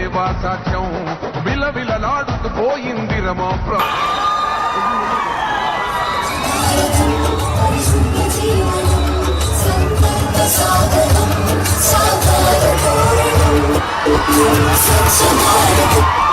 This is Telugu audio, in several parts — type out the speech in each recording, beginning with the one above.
సేవా సాక్ష్యం? విలవిలలాడుతూ పోయింది రమా ప్ర దుమ్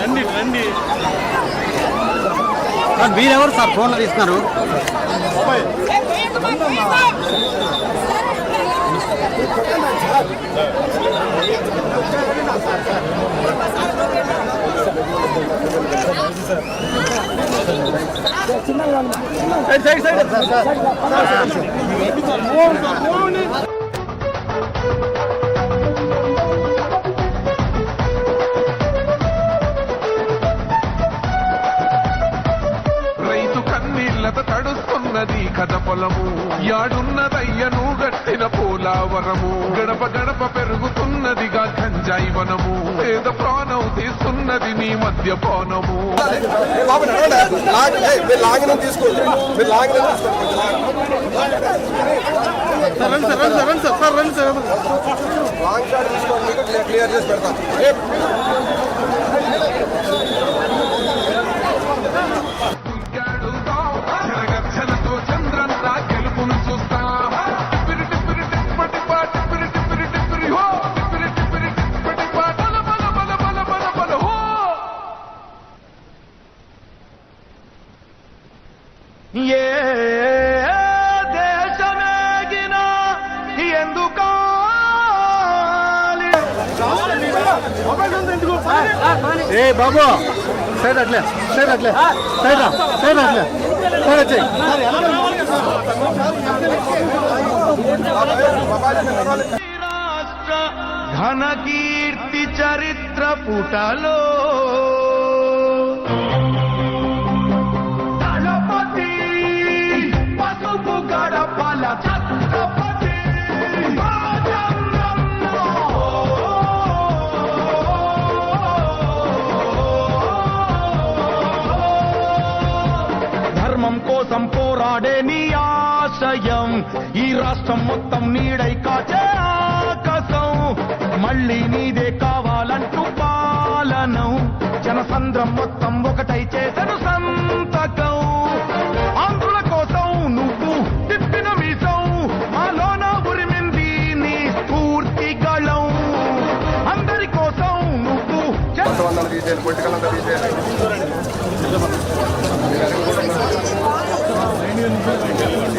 రండి రండి. మీరెవరు సార్? ఫోన్లో తీస్తున్నారు. సైడ్ సైడ్ సైడ్ కథ పొలము. యాడున్నదయ్యను గట్టిన పోలావరము. గడప గడప పెరుగుతున్నదిగా గంజాయి వనము. పేద ప్రాణం తీస్తున్నది నీ మధ్య బాబు నడవండి. లాగ్- ఏయ్, మీరు లాగిన తీసుకోండి లాగిన తీసుకోండి సార్ రండి ఏ దేశమేగినా ఎందుకో ఏ బాబు సైడ్ అట్లే సైడ్ అట్లే సైడ్ రా సైడ్ అట్లే సైడ్ వచ్చేయి. రాష్ట్ర ఘన కీర్తి చరిత్ర పుటలో పోరాడే నీ ఆశయం. ఈ రాష్ట్రం మొత్తం నీడై కాచే ఆకాశం. మళ్ళీ నీదే కావాలంటూ పాలనం. జనసంద్రం మొత్తం ఒకటై చేసను సంతకం. ఆంధ్రుల కోసం నువ్వు తిప్పిన మీసం. మాలోన ఉరిమింది నీ స్ఫూర్తి గళం. అందరి కోసం నువ్వు పొలిటికల్ అంతా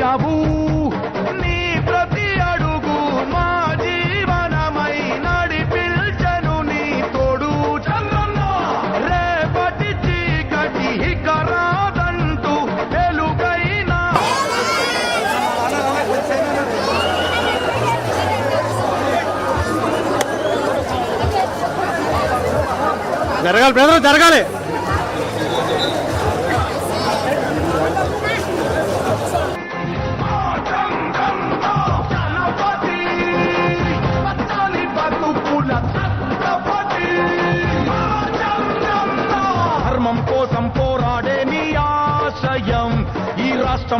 తొలగించావు నీ ప్రతి అడుగు మా జీవనమై నడిపిల్చను నీ తోడు చంద్రన్న రేపటి చీకటి ఇక రాదంటూ వెలుగైనా. జరగాలి బ్రదర్ జరగాలి.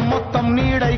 మొత్తం నీడై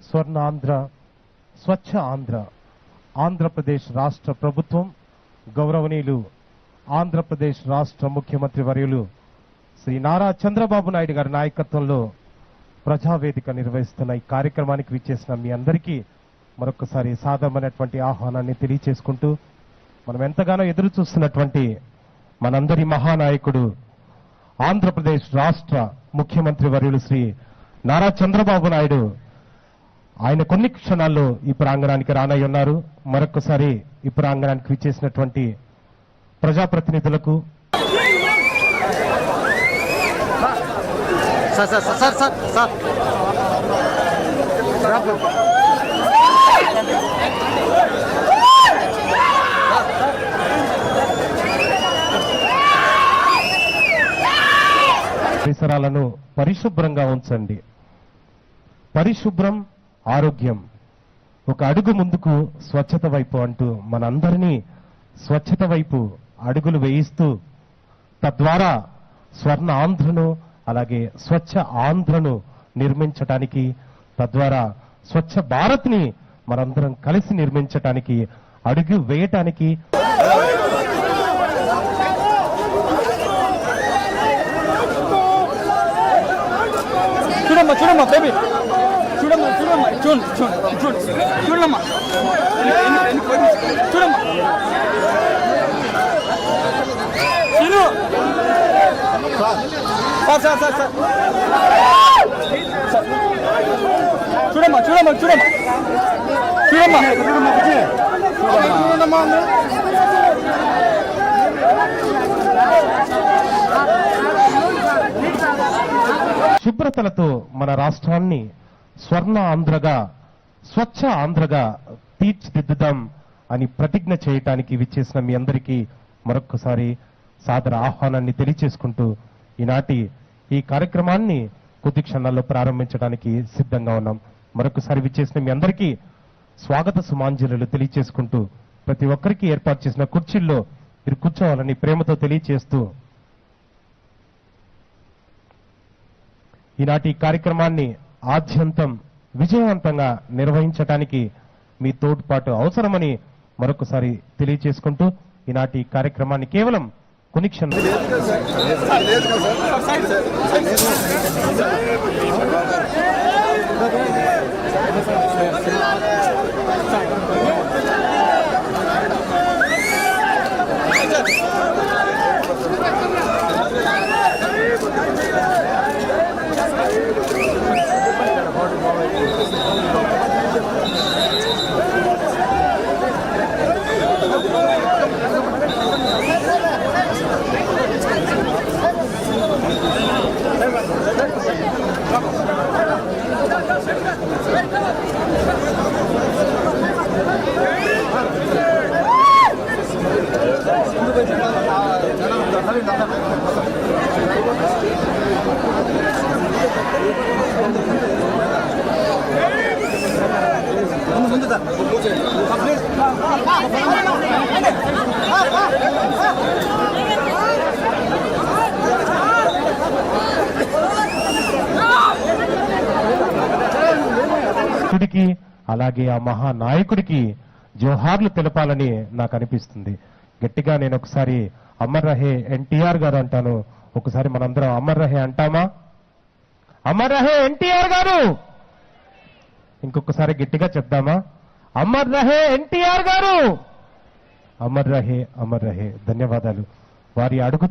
స్వర్ణాంధ్ర స్వచ్ఛ ఆంధ్ర ఆంధ్రప్రదేశ్ రాష్ట్ర ప్రభుత్వం గౌరవనీయులు ఆంధ్రప్రదేశ్ రాష్ట్ర ముఖ్యమంత్రి వర్యులు శ్రీ నారా చంద్రబాబు నాయుడు గారి నాయకత్వంలో ప్రజావేదిక నిర్వహిస్తున్న ఈ కార్యక్రమానికి విచ్చేసిన మీ అందరికీ మరొకసారి సాధమైనటువంటి ఆహ్వానాన్ని తెలియచేసుకుంటూ మనం ఎంతగానో ఎదురు చూస్తున్నటువంటి మనందరి మహానాయకుడు ఆంధ్రప్రదేశ్ రాష్ట్ర ముఖ్యమంత్రి వర్యులు శ్రీ నారా చంద్రబాబు నాయుడు. ఆయన కొన్ని క్షణాల్లో ఈ ప్రాంగణానికి రానై ఉన్నారు. మరొకసారి ఈ ప్రాంగణానికి విచ్చేసినటువంటి ప్రజాప్రతినిధులకు sir sir sir sir sir పరిసరాలను పరిశుభ్రంగా ఉంచండి. పరిశుభ్రం ఆరోగ్యం. ఒక అడుగు ముందుకు స్వచ్ఛత వైపు అంటూ మనందరినీ స్వచ్ఛత వైపు అడుగులు వేయిస్తూ తద్వారా స్వర్ణ ఆంధ్రను అలాగే స్వచ్ఛ ఆంధ్రను నిర్మించటానికి తద్వారా స్వచ్ఛ భారత్ని మనందరం కలిసి నిర్మించటానికి అడుగు వేయటానికి చూడమ్మా చూడమ్మా బేబీ. చూడమ్మా చూడమ్మా. చూడు చూడు చూడు. చూడమ్మా. చూడమ్మా. చూడు సార్ సార్ సార్ సార్. చూడమ్మా చూడమ్మా. చూడమ్మా. చూడమ్మా చూడమ్మా చూడమ్మా. శుభ్రతలతో మన రాష్ట్రాన్ని స్వర్ణ ఆంధ్రగా స్వచ్ఛ ఆంధ్రగా తీర్చిదిద్దుదాం అని ప్రతిజ్ఞ చేయటానికి విచ్చేసిన మీ అందరికీ మరొక్కసారి సాదర ఆహ్వానాన్ని తెలియచేసుకుంటూ ఈనాటి ఈ కార్యక్రమాన్ని కొద్ది క్షణాల్లో ప్రారంభించడానికి సిద్ధంగా ఉన్నాం. మరొకసారి విచ్చేసిన మీ అందరికీ స్వాగత సుమాంజలు తెలియచేసుకుంటూ ప్రతి ఒక్కరికి ఏర్పాటు చేసిన కుర్చీల్లో మీరు కూర్చోవాలని ప్రేమతో తెలియచేస్తూ ఈనాటి కార్యక్రమాన్ని ఆద్యంతం విజయవంతంగా నిర్వహించడానికి మీ తోడ్పాటు అవసరమని మరొకసారి తెలియజేసుకుంటూ ఈనాటి కార్యక్రమాన్ని కేవలం కొన్ని క్షణం అలాగే ఆ మహానాయకుడికి జోహార్లు తెలపాలని నాకు అనిపిస్తుంది. గట్టిగా నేను ఒకసారి అమర్ రహే ఎన్టీఆర్ గారు అంటాను. ఒకసారి మనందరం అమర్ రహే అంటామా? అమర్ రహే ఎన్టీఆర్ గారు! ఇంకొకసారి గట్టిగా చెప్దామా? అమర్ రహే ఎన్టీఆర్ గారు! అమర్ రహే అమర్ రహే ధన్యవాదాలు. వారి అడుగు